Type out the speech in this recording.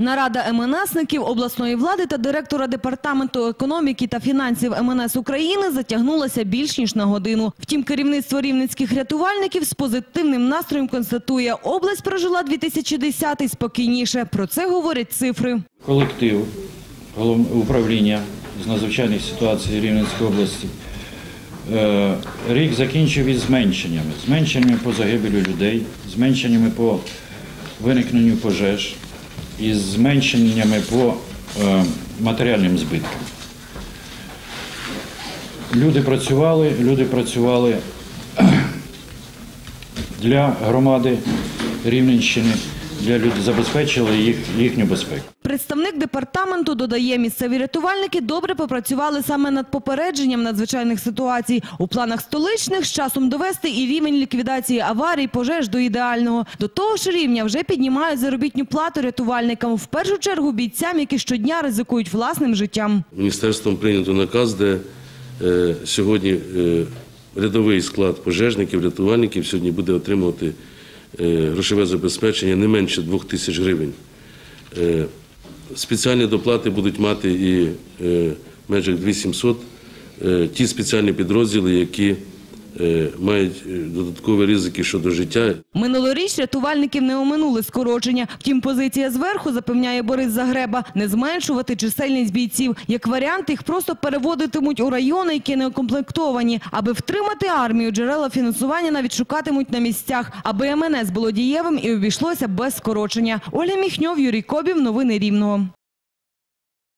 Нарада МНСників, обласної влади та директора департаменту економіки та фінансів МНС України затягнулася більш ніж на годину. Втім, керівництво рівненських рятувальників з позитивним настроєм констатує, область прожила 2010-й спокійніше. Про це говорять цифри. колектив управління з надзвичайних ситуацій Рівненської області е, рік закінчив із зменшеннями. Зменшеннями по загибелю людей, зменшеннями по виникненню пожеж і зменшеннями по е, матеріальним збиткам. Люди працювали, люди працювали для громади Рівненщини, для людей забезпечили їх, їхню безпеку. Представник департаменту додає, місцеві рятувальники добре попрацювали саме над попередженням надзвичайних ситуацій. У планах столичних з часом довести і рівень ліквідації аварій, пожеж до ідеального. До того ж рівня вже піднімають заробітну плату рятувальникам. В першу чергу бійцям, які щодня ризикують власним життям. Міністерством прийнято наказ, де е, сьогодні е, рядовий склад пожежників, рятувальників сьогодні буде отримувати грошове забезпечення не менше 2 тисяч гривень. Е, спеціальні доплати будуть мати і е, в межах 2700 е, ті спеціальні підрозділи, які е, мають е, додаткові ризики щодо життя Минулоріч рятувальників не оминули скорочення. Втім, позиція зверху, запевняє Борис Загреба, не зменшувати чисельність бійців. Як варіант, їх просто переводитимуть у райони, які не укомплектовані. Аби втримати армію, джерела фінансування навіть шукатимуть на місцях, аби МНС було дієвим і обійшлося без скорочення. Оля Міхньов, Юрій Кобів. Новини Рівного.